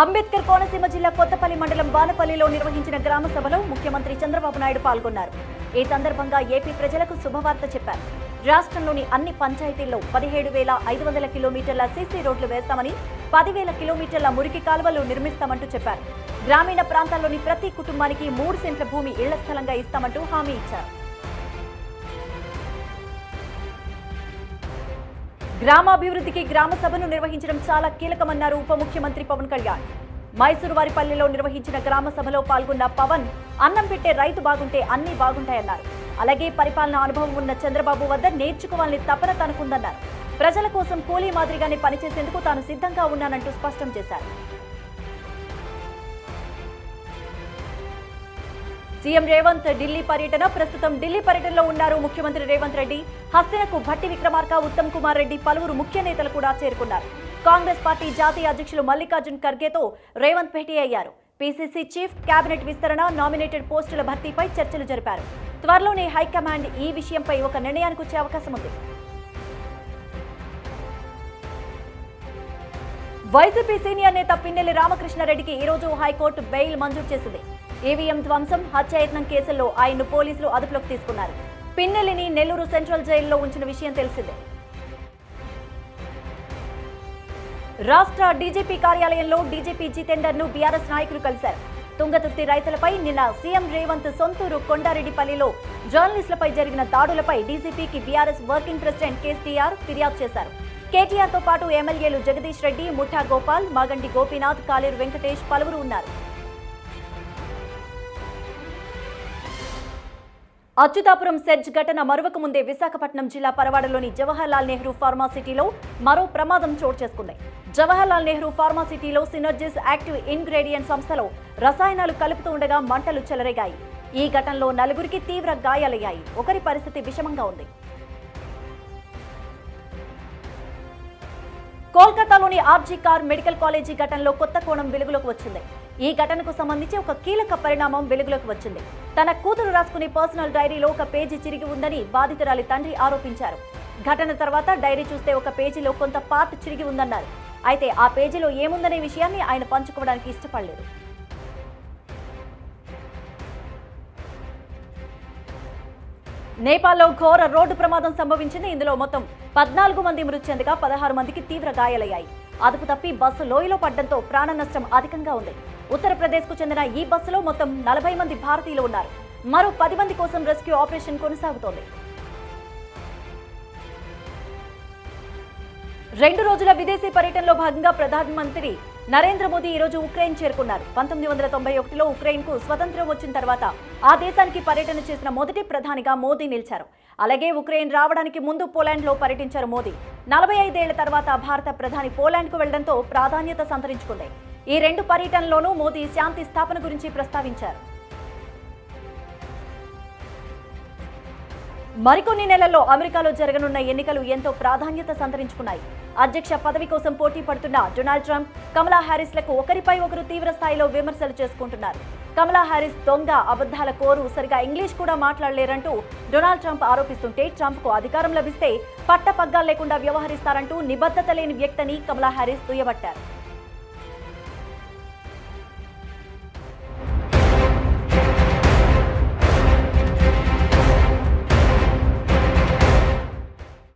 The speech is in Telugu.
అంబేద్కర్ కోనసీమ జిల్లా కొత్తపల్లి మండలం బాలపల్లిలో నిర్వహించిన గ్రామ సభలో ముఖ్యమంత్రి చంద్రబాబు నాయుడు పాల్గొన్నారు. ఈ సందర్భంగా ఏపీ ప్రజలకు శుభవార్త చెప్పారు. రాష్ట్రంలోని అన్ని పంచాయతీల్లో పదిహేడు వేల ఐదు వందల కిలోమీటర్ల సీసీ రోడ్లు వేస్తామని పదివేల కిలోమీటర్ల మురికి కాలువలు నిర్మిస్తామంటూ చెప్పారు. గ్రామీణ ప్రాంతాల్లోని ప్రతి కుటుంబానికి మూడు సెంట్ల భూమి ఇళ్ళ స్థలంగా ఇస్తామంటూ హామీ ఇచ్చారు. గ్రామాభివృద్ధికి గ్రామ సభను నిర్వహించడం చాలా కీలకమన్నారు ఉప ముఖ్యమంత్రి పవన్ కళ్యాణ్. మైసూరు వారిపల్లిలో నిర్వహించిన గ్రామ సభలో పాల్గొన్న పవన్ అన్నం పెట్టే రైతు బాగుంటే అన్ని బాగుంటాయన్నారు. అలాగే పరిపాలన అనుభవం ఉన్న చంద్రబాబు వద్ద నేర్చుకోవాలని తపన తనకుందన్నారు. ప్రజల కోసం కూలీ మాదిరిగానే పనిచేసేందుకు తాను సిద్ధంగా ఉన్నానంటూ స్పష్టం చేశారు. సీఎం రేవంత్ ఢిల్లీ పర్యటన. ప్రస్తుతం ఢిల్లీ పర్యటనలో ఉన్నారు ముఖ్యమంత్రి రేవంత్ రెడ్డి. హస్తినకు భట్టి విక్రమార్క ఉత్తమ్ కుమార్ రెడ్డి పలువురు ముఖ్య నేతలు కూడా చేరుకున్నారు. కాంగ్రెస్ పార్టీ జాతీయ అధ్యక్షులు మల్లికార్జున్ ఖర్గేతో రేవంత్ భేటీ అయ్యారు. పీసీసీ చీఫ్ కేబినెట్ విస్తరణ నామినేటెడ్ పోస్టుల భర్తీపై చర్చలు జరిపారు. త్వరలోనే హైకమాండ్ ఈ విషయంపై ఒక నిర్ణయానికి వచ్చే అవకాశం ఉంది. వైసీపీ సీనియర్ నేత పిన్నెల్లి రామకృష్ణారెడ్డికి ఈ రోజు హైకోర్టు బెయిల్ మంజూరు చేసింది. ఈవీఎం ధ్వంసం హత్యాయత్నం కేసుల్లో ఆయన్ను పోలీసులు అదుపులోకి తీసుకున్నారు. పిన్నెలిని నెల్లూరు సెంట్రల్ జైల్లో ఉంచిన విషయం తెలిసిందే. రాష్ట్ర డీజీపీ కార్యాలయంలో డీజీపీ జితేందర్ను బీఆర్ఎస్ నాయకులు కలిశారు. తుంగతుర్తి రైతులపై నిన్న సీఎం రేవంత్ సొంతూరు కొండారెడ్డిపల్లిలో జర్నలిస్టులపై జరిగిన దాడులపై డీజీపీకి బీఆర్ఎస్ వర్కింగ్ ప్రెసిడెంట్ కేసీఆర్ ఫిర్యాదు చేశారు. కేటీఆర్తో పాటు ఎమ్మెల్యేలు జగదీష్ రెడ్డి ముఠా గోపాల్ మాగంటి గోపీనాథ్ కాలేరు వెంకటేష్ పలువురు ఉన్నారు. అచ్యుతాపురం సెర్జ్ ఘటన మరొక ముందే విశాఖపట్నం జిల్లా పరవాడలోని జవహర్లాల్ నెహ్రూ ఫార్మాసిటీలో మరో ప్రమాదం చోటు చేసుకుంది. జవహర్లాల్ నెహ్రూ ఫార్మాసిటీలో సినర్జిస్ యాక్టివ్ ఇంగ్రేడియంట్ సంస్థలో రసాయనాలు కలుపుతూ ఉండగా మంటలు చెలరేగాయి. ఈ ఘటనలో నలుగురికి తీవ్ర గాయాలయ్యాయి. ఒకరి పరిస్థితి విషమంగా ఉంది. కోల్కతాలోని ఆర్జీ కార్ మెడికల్ కాలేజీ ఘటనలో కొత్త కోణం వెలుగులోకి వచ్చింది. ఈ ఘటనకు సంబంధించి ఒక కీలక పరిణామం వెలుగులోకి వచ్చింది. తన కూతురు రాసుకునే పర్సనల్ డైరీలో ఒక పేజీ చిరిగి ఉందని బాధితురాలి తండ్రి ఆరోపించారు. ఘటన తర్వాత డైరీ చూస్తే ఒక పేజీలో కొంత పార్ట్ చిరిగి ఉందన్నారు. అయితే ఆ పేజీలో ఏముందనే విషయాన్ని ఆయన పంచుకోవడానికి ఇష్టపడలేదు. నేపాల్లో ఘోర రోడ్డు ప్రమాదం సంభవించింది. ఇందులో మొత్తం పద్నాలుగు మంది మృతి చెందగా పదహారు మందికి తీవ్ర గాయాలయ్యాయి. అదుపు తప్పి బస్సు లోయలో పడ్డంతో ప్రాణ నష్టం అధికంగా ఉంది. ఉత్తరప్రదేశ్కు చెందిన ఈ బస్సులో మొత్తం నలభై మంది భారతీయులు ఉన్నారు. మరో పది మంది కోసం రెస్క్యూ ఆపరేషన్ కొనసాగుతోంది. రెండు రోజుల విదేశీ పర్యటనలో భాగంగా ప్రధానమంత్రి నరేంద్ర మోదీ ఈ రోజు ఉక్రెయిన్ చేరుకున్నారు. పంతొమ్మిది వందల తొంభై ఒకటిలో ఉక్రెయిన్కు స్వతంత్రం వచ్చిన తర్వాత ఆ దేశానికి పర్యటన చేసిన మొదటి ప్రధానిగా మోదీ నిలిచారు. అలాగే ఉక్రెయిన్ రావడానికి ముందు పోలాండ్లో పర్యటించారు మోదీ. నలభై ఐదేళ్ళ తర్వాత భారత ప్రధాని పోలాండ్కు వెళ్ళడంతో ప్రాధాన్యత సంతరించుకుంది. ఈ రెండు పర్యటనలోనూ మోదీ శాంతి స్థాపన గురించి ప్రస్తావించారు. మరికొన్ని నెలల్లో అమెరికాలో జరగనున్న ఎన్నికలు ఎంతో ప్రాధాన్యత సంతరించుకున్నాయి. అధ్యక్ష పదవి కోసం పోటీ పడుతున్న డొనాల్డ్ ట్రంప్ కమలా హ్యారిస్లకు ఒకరిపై ఒకరు తీవ్ర స్థాయిలో విమర్శలు చేసుకుంటున్నారు. కమలా హ్యారిస్ దొంగ అబద్ధాల కోరు సరిగా ఇంగ్లీష్ కూడా మాట్లాడలేరంటూ డొనాల్డ్ ట్రంప్ ఆరోపిస్తుంటే ట్రంప్కు అధికారం లభిస్తే పట్టపగ్గాలు లేకుండా వ్యవహరిస్తారంటూ నిబద్ధత లేని వ్యక్తిని కమలా హ్యారిస్ దుయ్యబట్టారు.